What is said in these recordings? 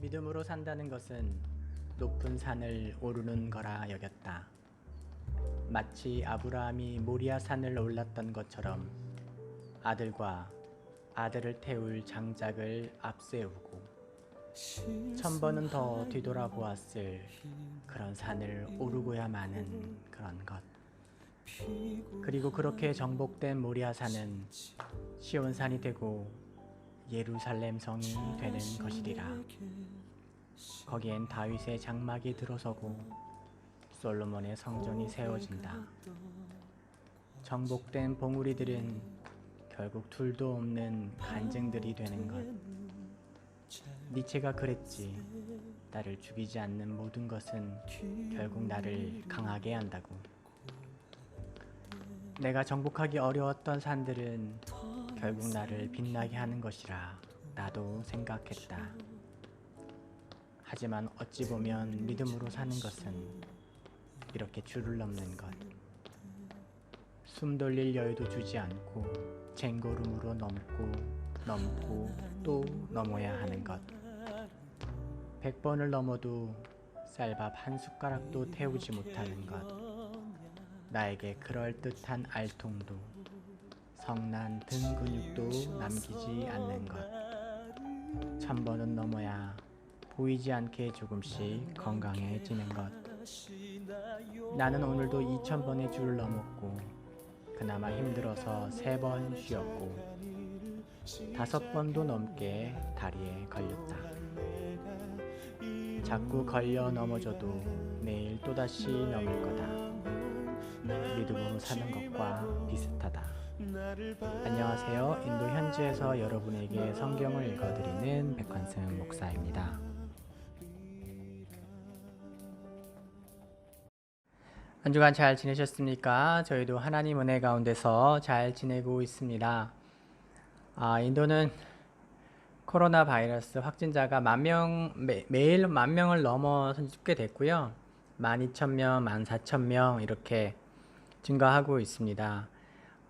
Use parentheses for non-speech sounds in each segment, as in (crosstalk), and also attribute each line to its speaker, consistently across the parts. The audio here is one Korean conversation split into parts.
Speaker 1: 믿음으로 산다는 것은 높은 산을 오르는 거라 여겼다. 마치 아브라함이 모리아 산을 올랐던 것처럼 아들과 아들을 태울 장작을 앞세우고 천 번은 더 뒤돌아보았을 그런 산을 오르고야 마는 그런 것. 그리고 그렇게 정복된 모리아 산은 시온산이 되고 예루살렘 성이 되는 것이리라. 거기엔 다윗의 장막이 들어서고 솔로몬의 성전이 세워진다. 정복된 봉우리들은 결국 둘도 없는 간증들이 되는 것. 니체가 그랬지. 나를 죽이지 않는 모든 것은 결국 나를 강하게 한다고. 내가 정복하기 어려웠던 산들은 결국 나를 빛나게 하는 것이라 나도 생각했다. 하지만 어찌 보면 믿음으로 사는 것은 이렇게 줄을 넘는 것. 숨 돌릴 여유도 주지 않고 쟁걸음으로 넘고 넘고 또 넘어야 하는 것. 백 번을 넘어도 쌀밥 한 숟가락도 태우지 못하는 것. 나에게 그럴듯한 알통도 성난 등 근육도 남기지 않는 것. 천 번은 넘어야 보이지 않게 조금씩 건강해지는 것. 나는 오늘도 이천 번의 줄을 넘었고 그나마 힘들어서 세 번 쉬었고 다섯 번도 넘게 다리에 걸렸다. 자꾸 걸려 넘어져도 내일 또다시 넘을 거다. 믿음으로 사는 것과 비슷하다. 안녕하세요. 인도 현지에서 여러분에게 성경을 읽어드리는 백환승 목사입니다. 한 주간 잘 지내셨습니까? 저희도 하나님 은혜 가운데서 잘 지내고 있습니다. 아, 인도는 코로나 바이러스 확진자가 만 명, 매, 매일 만 명을 넘어서게 됐고요. 12,000명, 14,000명 이렇게 증가하고 있습니다.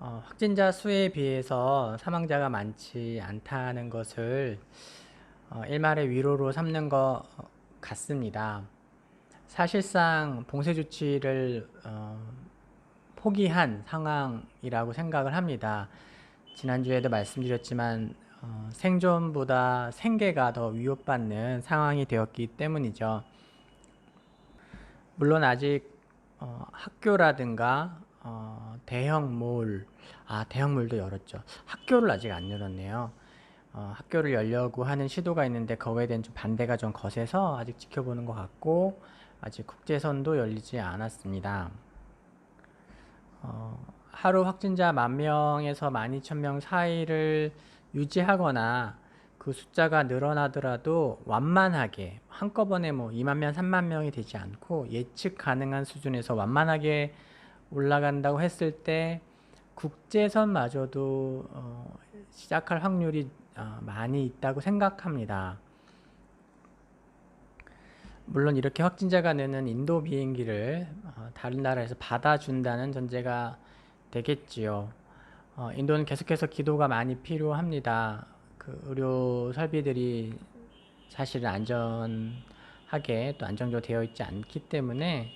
Speaker 1: 어, 확진자 수에 비해서 사망자가 많지 않다는 것을 어, 일말의 위로로 삼는 것 같습니다. 사실상 봉쇄 조치를 어, 포기한 상황이라고 생각을 합니다. 지난주에도 말씀드렸지만 어, 생존보다 생계가 더 위협받는 상황이 되었기 때문이죠. 물론 아직 어, 학교라든가 어, 대형 몰, 아 대형 몰도 열었죠. 학교를 아직 안 열었네요. 어, 학교를 열려고 하는 시도가 있는데 거기에 대한 좀 반대가 좀 거세서 아직 지켜보는 것 같고 아직 국제선도 열리지 않았습니다. 어, 하루 확진자 만 명에서 12,000명 사이를 유지하거나 그 숫자가 늘어나더라도 완만하게 한꺼번에 뭐 2만 명, 3만 명이 되지 않고 예측 가능한 수준에서 완만하게 올라간다고 했을 때 국제선마저도 어, 시작할 확률이 어, 많이 있다고 생각합니다. 물론 이렇게 확진자가 느는 인도 비행기를 어, 다른 나라에서 받아준다는 전제가 되겠지요. 어, 인도는 계속해서 기도가 많이 필요합니다. 그 의료 설비들이 사실은 안전하게 또 안정적으로 되어 있지 않기 때문에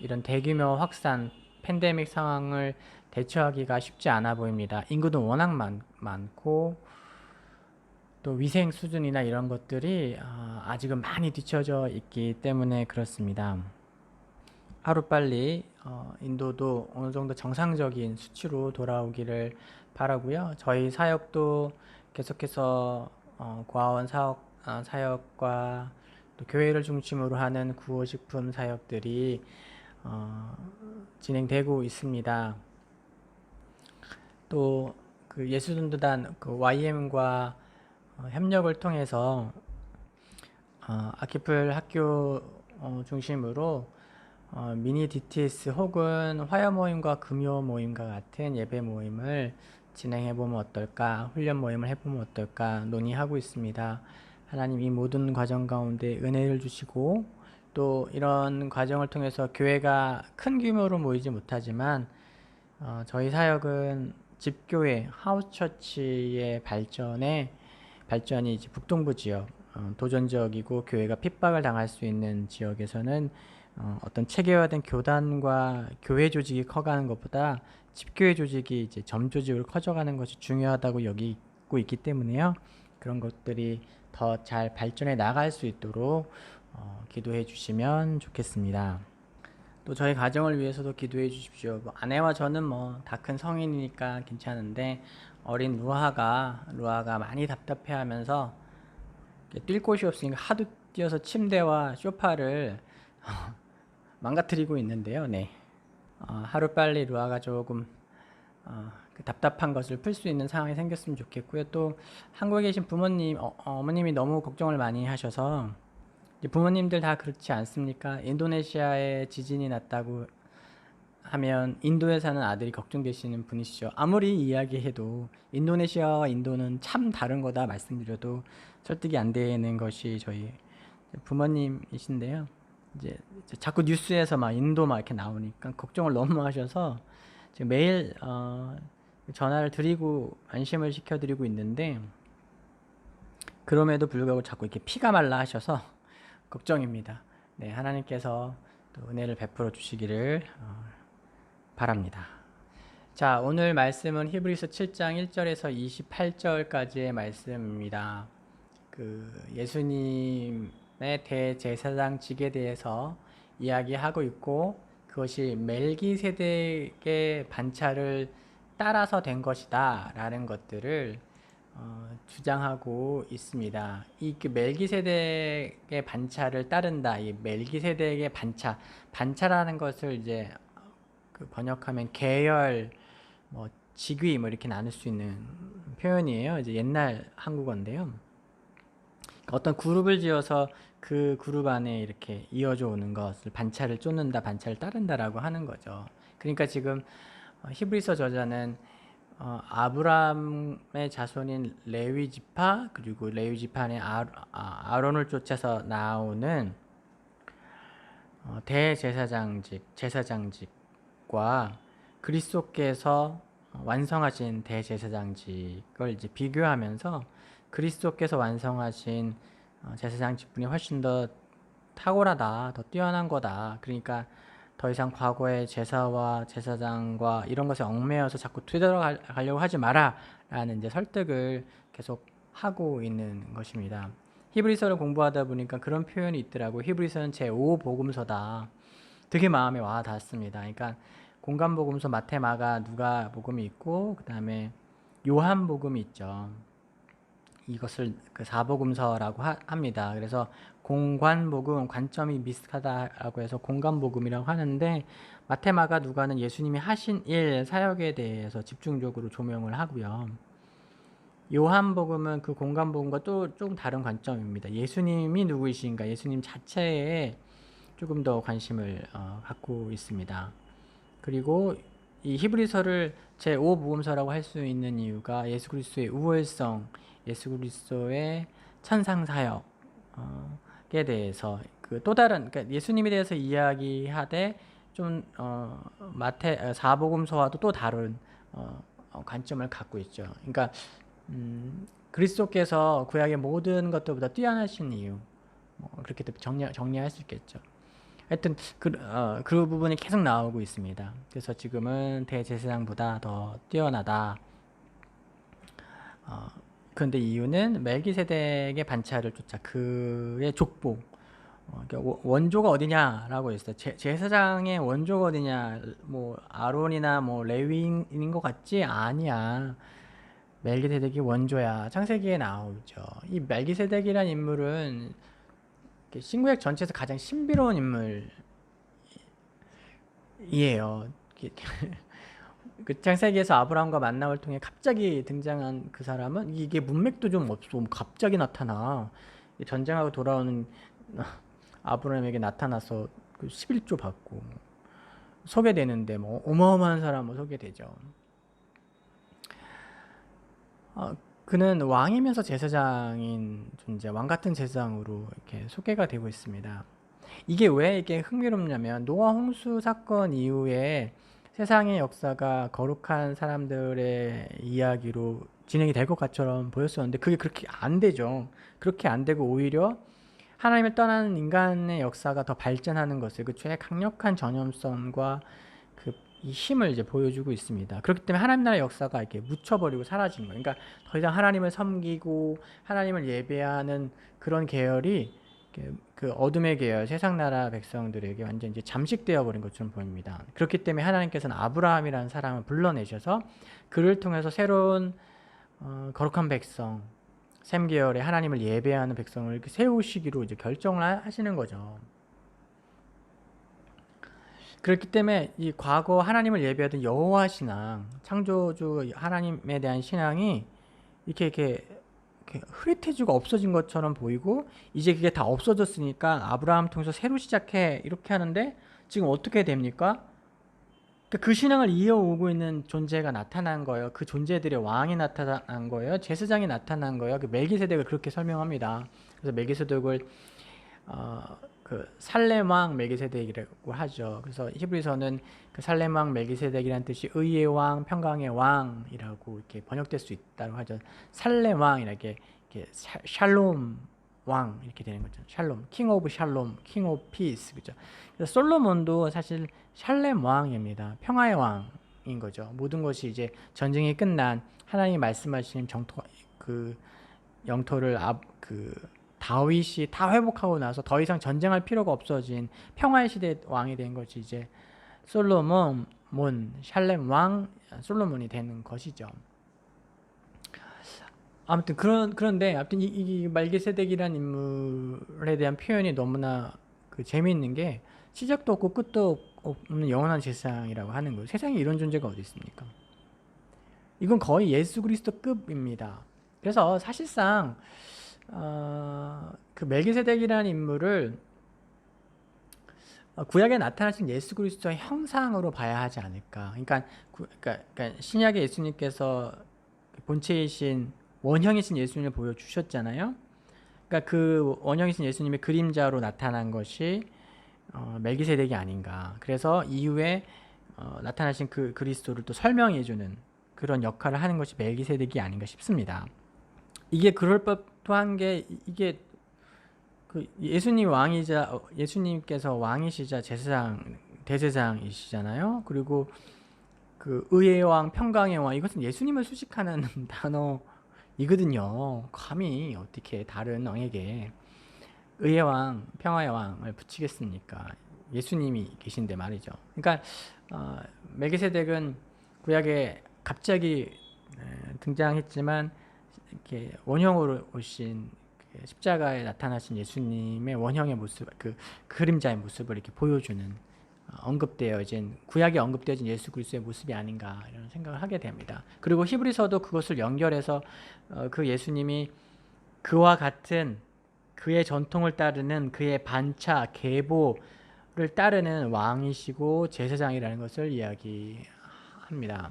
Speaker 1: 이런 대규모 확산 팬데믹 상황을 대처하기가 쉽지 않아 보입니다. 인구도 워낙 많, 많고 또 위생 수준이나 이런 것들이 어, 아직은 많이 뒤처져 있기 때문에 그렇습니다. 하루빨리 어, 인도도 어느 정도 정상적인 수치로 돌아오기를 바라고요. 저희 사역도 계속해서 어, 고아원 어, 사역과 또 교회를 중심으로 하는 구호식품 사역들이 어, 진행되고 있습니다. 또 그 예수전도단 그 YM과 어, 협력을 통해서 어, 아키플 학교 어, 중심으로 어, 미니 DTS 혹은 화요 모임과 금요 모임과 같은 예배 모임을 진행해 보면 어떨까, 훈련 모임을 해보면 어떨까 논의하고 있습니다. 하나님 이 모든 과정 가운데 은혜를 주시고 또 이런 과정을 통해서 교회가 큰 규모로 모이지 못하지만 어, 저희 사역은 집교회 하우스처치의 발전에 발전이 이제 북동부 지역 어, 도전적이고 교회가 핍박을 당할 수 있는 지역에서는 어, 어떤 체계화된 교단과 교회 조직이 커가는 것보다 집교회 조직이 이제 점 조직으로 커져가는 것이 중요하다고 여기고 있기 때문에요. 그런 것들이 더 잘 발전해 나갈 수 있도록 어, 기도해 주시면 좋겠습니다. 또 저희 가정을 위해서도 기도해 주십시오. 뭐 아내와 저는 뭐 다 큰 성인이니까 괜찮은데 어린 루아가 루아가 많이 답답해하면서 뛸 곳이 없으니까 하도 뛰어서 침대와 소파를 (laughs) 망가뜨리고 있는데요. 네. 어, 하루 빨리 루아가 조금 어, 그 답답한 것을 풀 수 있는 상황이 생겼으면 좋겠고요. 또 한국에 계신 부모님, 어, 어머님이 너무 걱정을 많이 하셔서 부모님들 다 그렇지 않습니까? 인도네시아에 지진이 났다고 하면 인도에 사는 아들이 걱정되시는 분이시죠. 아무리 이야기해도 인도네시아와 인도는 참 다른 거다 말씀드려도 설득이 안 되는 것이 저희 부모님이신데요. 이제 자꾸 뉴스에서 막 인도 막 이렇게 나오니까 걱정을 너무 하셔서 매일 어, 전화를 드리고 안심을 시켜드리고 있는데 그럼에도 불구하고 자꾸 이렇게 피가 말라 하셔서 걱정입니다. 네, 하나님께서 또 은혜를 베풀어 주시기를 어, 바랍니다. 자, 오늘 말씀은 히브리서 7장 1절에서 28절까지의 말씀입니다. 그 예수님의 대제사장직에 대해서 이야기하고 있고 그것이 멜기세덱의 반차를 따라서 된 것이다 라는 것들을 어, 주장하고 있습니다. 이 그 멜기세덱의 반차를 따른다. 이 멜기세덱의 반차, 반차라는 것을 이제 그 번역하면 계열, 뭐 직위 뭐 이렇게 나눌 수 있는 표현이에요. 이제 옛날 한국어인데요. 어떤 그룹을 지어서 그 그룹 안에 이렇게 이어져 오는 것을 반차를 쫓는다, 반차를 따른다라고 하는 거죠. 그러니까 지금 어, 히브리서 저자는 어, 아브람의 자손인 레위 지파 그리고 레위 지파 안에 아, 아, 아 론을 쫓아서 나오는 어, 대제사장직 제사장직과 그리스도께서 완성하신 대제사장직을 이제 비교하면서 그리스도께서 완성하신 어, 제사장직분이 훨씬 더 탁월하다, 더 뛰어난 거다. 그러니까 더 이상 과거의 제사와 제사장과 이런 것에 얽매여서 자꾸 되돌아가려고 하지 마라 라는 이제 설득을 계속 하고 있는 것입니다. 히브리서를 공부하다 보니까 그런 표현이 있더라고. 히브리서는 제 5 복음서다. 되게 마음에 와 닿습니다. 그러니까 공간 복음서, 마테마가, 누가 복음이 있고 그다음에 요한 복음이 있죠. 이것을 그 사복음서라고 하, 합니다. 그래서 공관복음 관점이 비슷하다라고 해서 공간복음이라고 하는데 마테마가 누가는 예수님이 하신 일 사역에 대해서 집중적으로 조명을 하고요. 요한복음은 그 공간복음과 또 조금 다른 관점입니다. 예수님이 누구이신가, 예수님 자체에 조금 더 관심을 어, 갖고 있습니다. 그리고 이 히브리서를 제 5복음서라고 할 수 있는 이유가 예수 그리스도의 우월성, 예수 그리스도의 천상 사역에 대해서 그 또 다른 그러니까 예수님에 대해서 이야기하되 좀 어, 마태 어, 사복음서와도 또 다른 어, 어, 관점을 갖고 있죠. 그러니까 음, 그리스도께서 구약의 모든 것들보다 뛰어나신 이유 뭐 그렇게 정리 정리할 수 있겠죠. 하여튼 그, 어, 그 부분이 계속 나오고 있습니다. 그래서 지금은 대제사장보다 더 뛰어나다. 어, 그런데 이유는 멜기세덱의 반차를 쫓아 그의 족보 어, 그러니까 원조가 어디냐라고 했어요. 제, 제사장의 원조가 어디냐, 뭐 아론이나 뭐 레위인인 것 같지? 아니야. 멜기세덱이 원조야. 창세기에 나오죠. 이 멜기세덱이란 인물은 신구약 전체에서 가장 신비로운 인물이에요. (laughs) 그 창세기에서 아브라함과 만남을 통해 갑자기 등장한 그 사람은 이게 문맥도 좀 없어. 갑자기 나타나. 전쟁하고 돌아오는 (laughs) 아브라함에게 나타나서 그 11조 받고 소개되는데 뭐 어마어마한 사람으로 소개되죠. 어, 그는 왕이면서 제사장인 존재, 왕 같은 제사장으로 이렇게 소개가 되고 있습니다. 이게 왜 이게 흥미롭냐면 노아 홍수 사건 이후에 세상의 역사가 거룩한 사람들의 이야기로 진행이 될 것 같처럼 보였었는데 그게 그렇게 안 되죠. 그렇게 안 되고 오히려 하나님을 떠나는 인간의 역사가 더 발전하는 것을 그 죄의 강력한 전염성과 그 이 힘을 이제 보여주고 있습니다. 그렇기 때문에 하나님 나라의 역사가 이렇게 묻혀버리고 사라진 거예요. 그러니까 더 이상 하나님을 섬기고 하나님을 예배하는 그런 계열이 그 어둠의 계열 세상 나라 백성들에게 완전 이제 잠식되어 버린 것처럼 보입니다. 그렇기 때문에 하나님께서는 아브라함이라는 사람을 불러내셔서 그를 통해서 새로운 어, 거룩한 백성 셈 계열의 하나님을 예배하는 백성을 세우시기로 이제 결정을 하- 하시는 거죠. 그렇기 때문에 이 과거 하나님을 예배하던 여호와 신앙, 창조주 하나님에 대한 신앙이 이렇게 이렇게, 흐릿해지고 없어진 것처럼 보이고 이제 그게 다 없어졌으니까 아브라함 통해서 새로 시작해 이렇게 하는데 지금 어떻게 됩니까? 그러니까 그 신앙을 이어오고 있는 존재가 나타난 거예요. 그 존재들의 왕이 나타난 거예요. 제사장이 나타난 거예요. 그 멜기세덱을 그렇게 설명합니다. 그래서 멜기세덱을 어, 그 살렘 왕 멜기세덱이라고 하죠. 그래서 히브리서는 그 살렘 왕 멜기세덱이라는 뜻이 의의 왕, 평강의 왕이라고 이렇게 번역될 수 있다고 하죠. 살렘 왕 이렇게 이렇게 샤- 샬롬 왕 이렇게 되는 거죠. 샬롬, 킹 오브 샬롬, 킹 오브 피스 그죠. 그래서 솔로몬도 사실 샬렘 왕입니다. 평화의 왕인 거죠. 모든 것이 이제 전쟁이 끝난 하나님이 말씀하신 정토 그 영토를 앞그 다윗이 다 회복하고 나서 더 이상 전쟁할 필요가 없어진 평화의 시대 왕이 된 것이 이제 솔로몬 몬 샬렘 왕 솔로몬이 되는 것이죠. 아무튼 그런 그런데 아무튼 이, 이 말기세덱이란 인물에 대한 표현이 너무나 그 재미있는 게 시작도 없고 끝도 없는 영원한 세상이라고 하는 거예요. 세상에 이런 존재가 어디 있습니까? 이건 거의 예수 그리스도급입니다. 그래서 사실상 어, 그 멜기세덱이라는 인물을 어, 구약에 나타나신 예수 그리스도의 형상으로 봐야 하지 않을까. 그러니까, 구, 그러니까, 그러니까 신약의 예수님께서 본체이신 원형이신 예수님을 보여주셨잖아요. 그러니까 그 원형이신 예수님의 그림자로 나타난 것이 어, 멜기세덱이 아닌가. 그래서 이후에 어, 나타나신 그 그리스도를 또 설명해주는 그런 역할을 하는 것이 멜기세덱이 아닌가 싶습니다. 이게 그럴 법도 한게 이게 그 예수님 왕이자 어, 예수님께서 왕이시자 제사장 대제사장이시잖아요. 그리고 그 의의 왕, 평강의 왕 이것은 예수님을 수식하는 (laughs) 단어이거든요. 감히 어떻게 다른 왕에게 의의 왕, 평화의 왕을 붙이겠습니까? 예수님이 계신데 말이죠. 그러니까 어, 멜기세덱은 구약에 갑자기 에, 등장했지만 이렇게 원형으로 오신 그 십자가에 나타나신 예수님의 원형의 모습, 그 그림자의 모습을 이렇게 보여주는 어, 언급되어진 구약에 언급되어진 예수 그리스도의 모습이 아닌가 이런 생각을 하게 됩니다. 그리고 히브리서도 그것을 연결해서 어, 그 예수님이 그와 같은 그의 전통을 따르는 그의 반차 계보를 따르는 왕이시고 제사장이라는 것을 이야기합니다.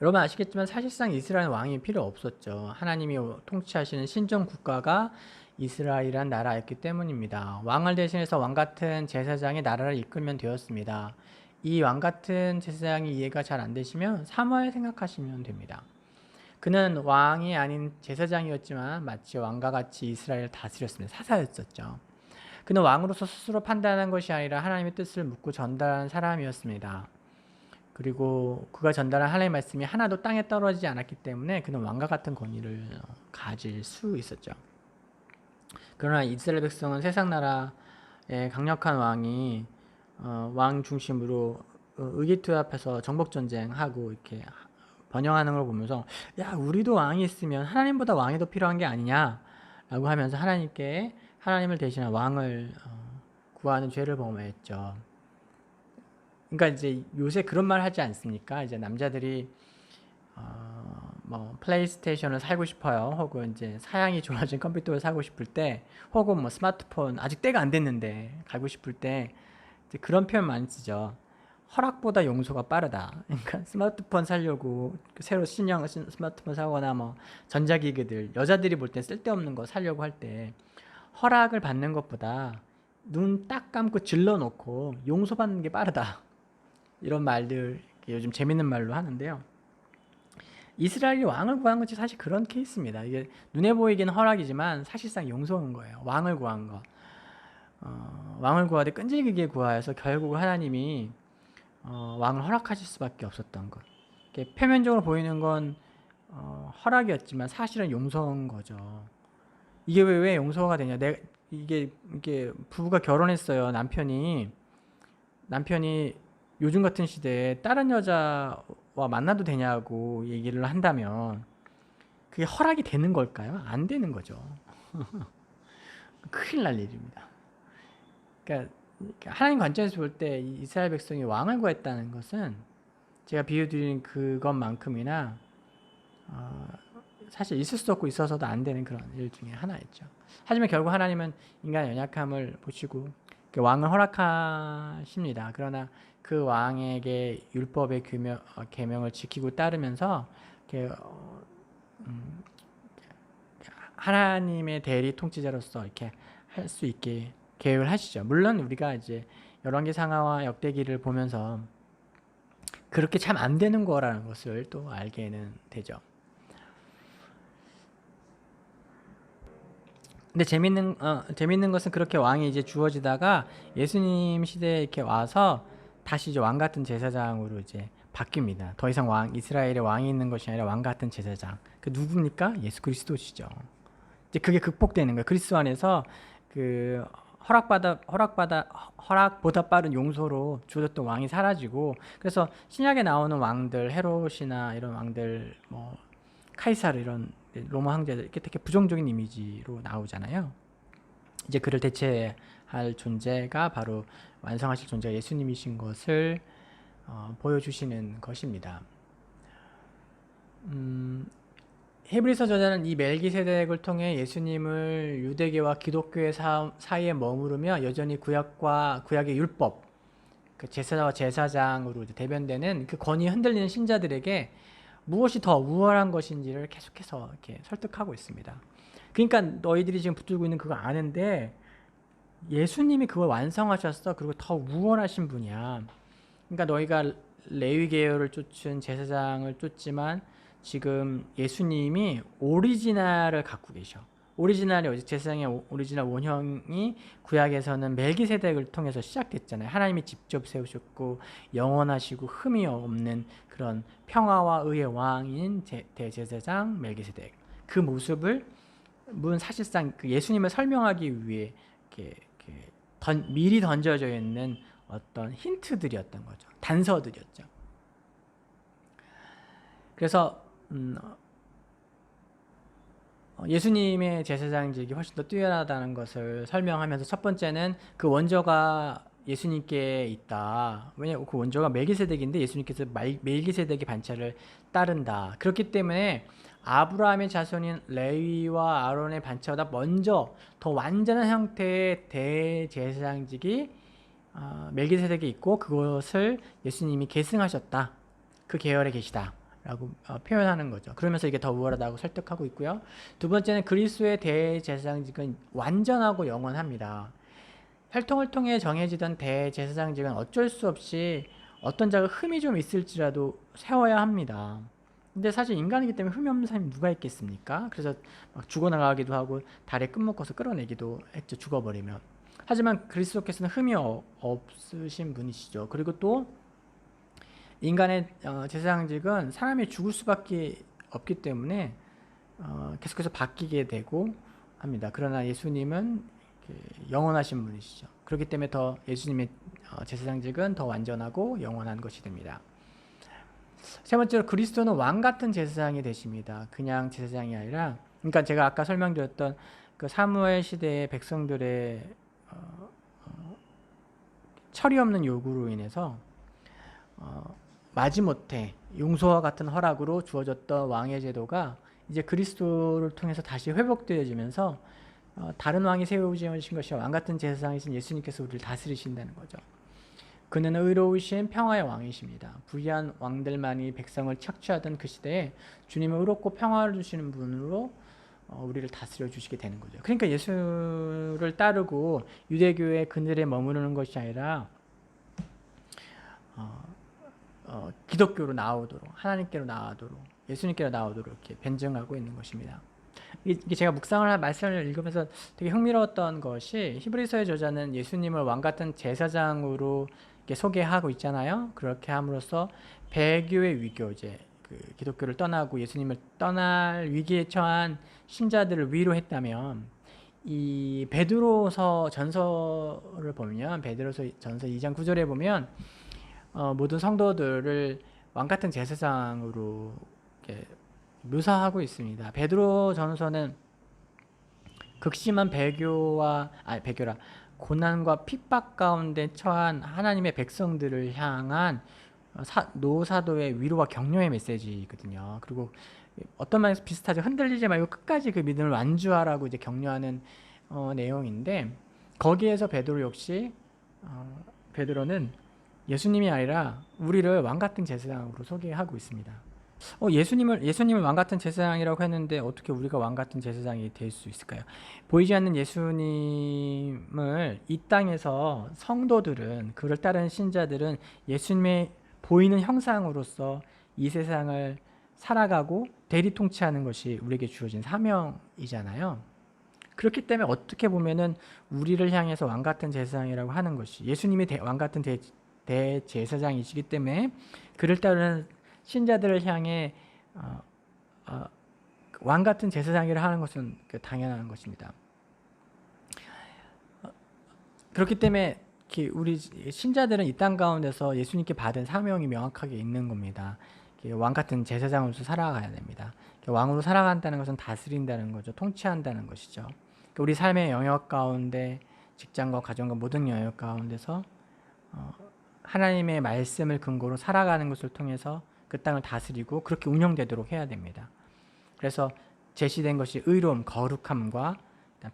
Speaker 1: 여러분 아시겠지만 사실상 이스라엘 왕이 필요 없었죠. 하나님이 통치하시는 신정 국가가 이스라엘이란 나라였기 때문입니다. 왕을 대신해서 왕 같은 제사장이 나라를 이끌면 되었습니다. 이 왕 같은 제사장이 이해가 잘 안 되시면 사무엘 생각하시면 됩니다. 그는 왕이 아닌 제사장이었지만 마치 왕과 같이 이스라엘을 다스렸습니다. 사사였었죠. 그는 왕으로서 스스로 판단한 것이 아니라 하나님의 뜻을 묻고 전달한 사람이었습니다. 그리고 그가 전달한 하나님의 말씀이 하나도 땅에 떨어지지 않았기 때문에 그는 왕과 같은 권위를 어, 가질 수 있었죠. 그러나 이스라엘 백성은 세상 나라의 강력한 왕이 어, 왕 중심으로 어, 의기투합해서 정복 전쟁하고 이렇게 번영하는 걸 보면서 야 우리도 왕이 있으면 하나님보다 왕이 더 필요한 게 아니냐라고 하면서 하나님께 하나님을 대신한 왕을 어, 구하는 죄를 범했죠. 그러니까 이제 요새 그런 말 하지 않습니까? 이제 남자들이 어, 뭐 플레이스테이션을 사고 싶어요. 혹은 이제 사양이 좋아진 컴퓨터를 사고 싶을 때, 혹은 뭐 스마트폰 아직 때가 안 됐는데 가고 싶을 때 그런 표현 많이 쓰죠. 허락보다 용서가 빠르다. (laughs) 그러니까 스마트폰 사려고 그 새로 신형 신- 스마트폰 사거나 뭐 전자기기들 여자들이 볼땐 쓸데없는 거 사려고 할 때 허락을 받는 것보다 눈 딱 감고 질러 놓고 용서받는 게 빠르다. 이런 말들 요즘 재밌는 말로 하는데요. 이스라엘이 왕을 구한 것이 사실 그런 케이스입니다. 이게 눈에 보이기는 허락이지만 사실상 용서한 거예요. 왕을 구한 거. 어, 왕을 구하되 끈질기게 구하여서 결국 하나님이 어, 왕을 허락하실 수밖에 없었던 것. 표면적으로 보이는 건 어, 허락이었지만 사실은 용서한 거죠. 이게 왜, 왜 용서가 되냐? 내 이게 이게 부부가 결혼했어요. 남편이 남편이 요즘 같은 시대에 다른 여자와 만나도 되냐고 얘기를 한다면 그게 허락이 되는 걸까요? 안 되는 거죠. (laughs) 큰일 날 일입니다. 그러니까 하나님 관점에서 볼 때 이스라엘 백성이 왕을 구했다는 것은 제가 비유드린 그것만큼이나 어, 사실 있을 수도 없고 있어서도 안 되는 그런 일 중에 하나였죠. 하지만 결국 하나님은 인간의 연약함을 보시고 그 왕을 허락하십니다. 그러나 그 왕에게 율법의 규명, 어, 계명을 지키고 따르면서 이렇게, 어, 음, 하나님의 대리 통치자로서 이렇게 할 수 있게 계획을 하시죠. 물론 우리가 이제 열왕기 상하와 역대기를 보면서 그렇게 참 안 되는 거라는 것을 또 알게는 되죠. 근데 재밌는 어, 재밌는 것은 그렇게 왕이 이제 주어지다가 예수님 시대에 이렇게 와서 다시 이제 왕 같은 제사장으로 이제 바뀝니다. 더 이상 왕 이스라엘의 왕이 있는 것이 아니라 왕 같은 제사장. 그 누굽니까? 예수 그리스도시죠. 이제 그게 극복되는 거예요. 그리스도 안에서 그 허락받아 허락받아 허락보다 빠른 용서로 주어졌던 왕이 사라지고 그래서 신약에 나오는 왕들 헤롯이나 이런 왕들 뭐 카이사르 이런 로마 황제들 이렇게 되게 부정적인 이미지로 나오잖아요. 이제 그를 대체 할 존재가 바로 완성하실 존재가 예수님이신 것을 어, 보여주시는 것입니다. 음, 헤브리서 저자는 이 멜기세덱을 통해 예수님을 유대계와 기독교의 사, 사이에 머무르며 여전히 구약과 구약의 율법, 그 제사와 제사장으로 대변되는 그 권위 흔들리는 신자들에게 무엇이 더 우월한 것인지를 계속해서 이렇게 설득하고 있습니다. 그러니까 너희들이 지금 붙들고 있는 그거 아는데 예수님이 그걸 완성하셨어. 그리고 더 우월하신 분이야. 그러니까 너희가 레위 계열을 쫓은 제사장을 쫓지만 지금 예수님이 오리지널을 갖고 계셔. 오리지널이 제사장의 오리지널 원형이 구약에서는 멜기세덱을 통해서 시작됐잖아요. 하나님이 직접 세우셨고 영원하시고 흠이 없는 그런 평화와 의의 왕인 대제사장 멜기세덱. 그 모습을 문 사실상 그 예수님을 설명하기 위해 이렇게 던, 미리 던져져 있는 어떤 힌트들이었던 거죠. 단서들이었죠. 그래서 음, 어, 예수님의 제사장직이 훨씬 더 뛰어나다는 것을 설명하면서 첫 번째는 그 원조가 예수님께 있다. 왜냐 그 원조가 멜기세덱인데 예수님께서 멜기세덱의 반차를 따른다. 그렇기 때문에 아브라함의 자손인 레위와 아론의 반차보다 먼저 더 완전한 형태의 대제사장직이 어, 멜기세덱에 있고 그것을 예수님이 계승하셨다. 그 계열에 계시다. 라고 어, 표현하는 거죠. 그러면서 이게 더 우월하다고 설득하고 있고요. 두 번째는 그리스도의 대제사장직은 완전하고 영원합니다. 혈통을 통해 정해지던 대제사장직은 어쩔 수 없이 어떤 자가 흠이 좀 있을지라도 세워야 합니다. 근데 사실 인간이기 때문에 흠이 없는 사람이 누가 있겠습니까? 그래서 막 죽어나가기도 하고 다리에 끈 묶어서 끌어내기도 했죠. 죽어버리면. 하지만 그리스도께서는 흠이 어, 없으신 분이시죠. 그리고 또 인간의 어, 제사장직은 사람이 죽을 수밖에 없기 때문에 어, 계속해서 바뀌게 되고 합니다. 그러나 예수님은 영원하신 분이시죠. 그렇기 때문에 더 예수님의 어, 제사장직은 더 완전하고 영원한 것이 됩니다. 세 번째로 그리스도는 왕 같은 제사장이 되십니다. 그냥 제사장이 아니라 그러니까 제가 아까 설명드렸던 그 사무엘 시대의 백성들의 어, 어, 철이 없는 요구로 인해서 어, 마지못해 용서와 같은 허락으로 주어졌던 왕의 제도가 이제 그리스도를 통해서 다시 회복되어지면서 어, 다른 왕이 세우신 것이 왕 같은 제사장이신 예수님께서 우리를 다스리신다는 거죠. 그는 의로우신 평화의 왕이십니다. 불의한 왕들만이 백성을 착취하던 그 시대에 주님은 의롭고 평화를 주시는 분으로 어, 우리를 다스려 주시게 되는 거죠. 그러니까 예수를 따르고 유대교의 그늘에 머무르는 것이 아니라 어, 어, 기독교로 나오도록 하나님께로 나오도록 예수님께로 나오도록 이렇게 변증하고 있는 것입니다. 이게 제가 묵상을 한 말씀을 읽으면서 되게 흥미로웠던 것이 히브리서의 저자는 예수님을 왕 같은 제사장으로 소개하고 있잖아요. 그렇게 함으로써 배교의 위교 이제 그 기독교를 떠나고 예수님을 떠날 위기에 처한 신자들을 위로했다면 이 베드로서 전서를 보면 베드로서 전서 2장 9절에 보면 어, 모든 성도들을 왕 같은 제사장으로 묘사하고 있습니다. 베드로 전서는 극심한 배교와 아 배교라 고난과 핍박 가운데 처한 하나님의 백성들을 향한 사, 노사도의 위로와 격려의 메시지거든요. 그리고 어떤 말에서 비슷하죠. 흔들리지 말고 끝까지 그 믿음을 완주하라고 이제 격려하는 어, 내용인데 거기에서 베드로 역시 어, 베드로는 예수님이 아니라 우리를 왕 같은 제사장으로 소개하고 있습니다. 어, 예수님을 예수님을 왕 같은 제사장이라고 했는데 어떻게 우리가 왕 같은 제사장이 될 수 있을까요? 보이지 않는 예수님을 이 땅에서 성도들은 그를 따르는 신자들은 예수님의 보이는 형상으로서 이 세상을 살아가고 대리 통치하는 것이 우리에게 주어진 사명이잖아요. 그렇기 때문에 어떻게 보면은 우리를 향해서 왕 같은 제사장이라고 하는 것이 예수님이 대, 왕 같은 대, 대제사장이시기 때문에 그를 따르는 신자들을 향해 어, 어, 왕 같은 제사장이라 하는 것은 그 당연한 것입니다. 어, 그렇기 때문에 우리 신자들은 이 땅 가운데서 예수님께 받은 사명이 명확하게 있는 겁니다. 왕 같은 제사장으로서 살아가야 됩니다. 왕으로 살아간다는 것은 다스린다는 거죠. 통치한다는 것이죠. 우리 삶의 영역 가운데 직장과 가정과 모든 영역 가운데서 어, 하나님의 말씀을 근거로 살아가는 것을 통해서 그 땅을 다스리고 그렇게 운영되도록 해야 됩니다. 그래서 제시된 것이 의로움, 거룩함과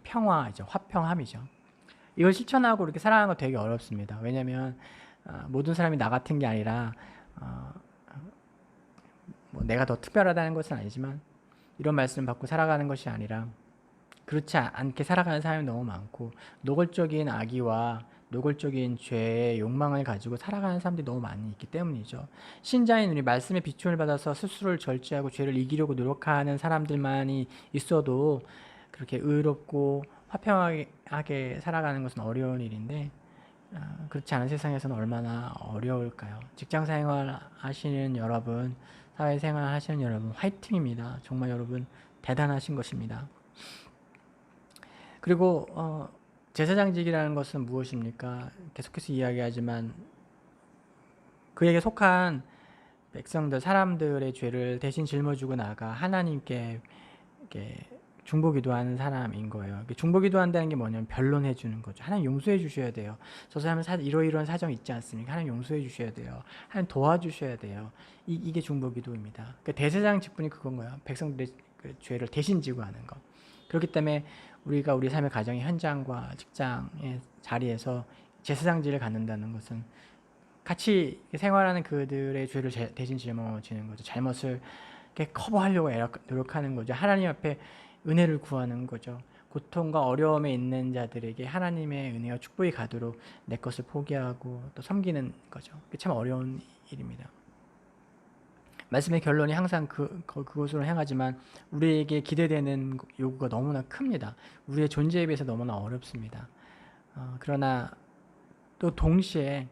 Speaker 1: 평화이죠. 화평함이죠. 이걸 실천하고 이렇게 살아가는 거 되게 어렵습니다. 왜냐하면 어, 모든 사람이 나 같은 게 아니라 어, 뭐 내가 더 특별하다는 것은 아니지만 이런 말씀을 받고 살아가는 것이 아니라 그렇지 않게 살아가는 사람이 너무 많고 노골적인 악의와 노골적인 죄의 욕망을 가지고 살아가는 사람들이 너무 많이 있기 때문이죠. 신자인 우리 말씀의 비춤을 받아서 스스로를 절제하고 죄를 이기려고 노력하는 사람들만이 있어도 그렇게 의롭고 화평하게 살아가는 것은 어려운 일인데 아, 그렇지 않은 세상에서는 얼마나 어려울까요? 직장 생활 하시는 여러분, 사회 생활 하시는 여러분, 화이팅입니다. 정말 여러분 대단하신 것입니다. 그리고 어, 제사장직이라는 것은 무엇입니까? 계속해서 이야기하지만 그에게 속한 백성들, 사람들의 죄를 대신 짊어지고 나가 하나님께 중보기도 하는 사람인 거예요. 중보기도 한다는 게 뭐냐면 변론해 주는 거죠. 하나님 용서해 주셔야 돼요. 저 사람은 사, 이러이러한 사정 있지 않습니까? 하나님 용서해 주셔야 돼요. 하나님 도와주셔야 돼요. 이, 게 중보기도입니다. 그러니까 대세장 직분이 그건 거예요. 백성들의 그 죄를 대신 지고 하는 것. 그렇기 때문에 우리가 우리 삶의 가정의 현장과 직장의 자리에서 제사장질을 갖는다는 것은 같이 생활하는 그들의 죄를 대신 짊어지는 거죠. 잘못을 커버하려고 노력하는 거죠. 하나님 앞에 은혜를 구하는 거죠. 고통과 어려움에 있는 자들에게 하나님의 은혜와 축복이 가도록 내 것을 포기하고 또 섬기는 거죠. 참 어려운 일입니다. 말씀의 결론이 항상 그, 그곳으로 향하지만 우리에게 기대되는 요구가 너무나 큽니다. 우리의 존재에 비해서 너무나 어렵습니다. 어, 그러나 또 동시에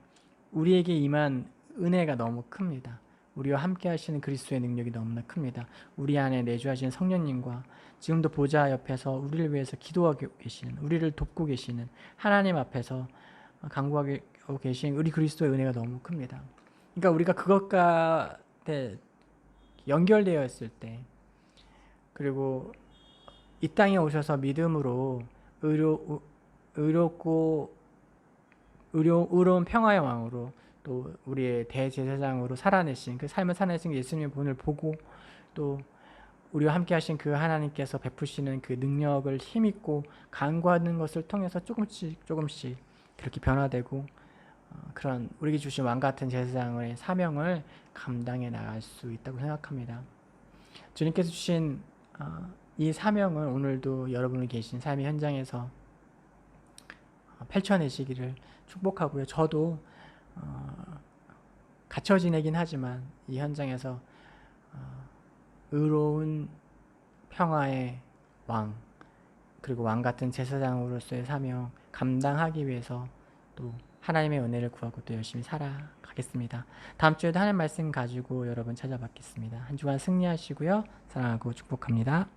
Speaker 1: 우리에게 임한 은혜가 너무 큽니다. 우리와 함께 하시는 그리스도의 능력이 너무나 큽니다. 우리 안에 내주하시는 성령님과 지금도 보좌 옆에서 우리를 위해서 기도하고 계시는 우리를 돕고 계시는 하나님 앞에서 강구하고 계신 우리 그리스도의 은혜가 너무 큽니다. 그러니까 우리가 그것과 연결되어 있을 때 그리고 이 땅에 오셔서 믿음으로 의로, 의롭고 의로, 의로운 평화의 왕으로 또 우리의 대제사장으로 살아내신 그 삶을 살아내신 예수님의 본을 보고 또 우리와 함께 하신 그 하나님께서 베푸시는 그 능력을 힘입고 간구하는 것을 통해서 조금씩 조금씩 그렇게 변화되고 어, 그런 우리에게 주신 왕 같은 제사장의 사명을 감당해 나갈 수 있다고 생각합니다. 주님께서 주신 어, 이 사명을 오늘도 여러분이 계신 삶의 현장에서 어, 펼쳐내시기를 축복하고요. 저도 갇혀 지내긴 하지만 이 현장에서 의로운 평화의 왕 그리고 왕 같은 제사장으로서의 사명 감당하기 위해서 또 하나님의 은혜를 구하고 또 열심히 살아가겠습니다. 다음 주에도 하나님 말씀 가지고 여러분 찾아뵙겠습니다. 한 주간 승리하시고요. 사랑하고 축복합니다.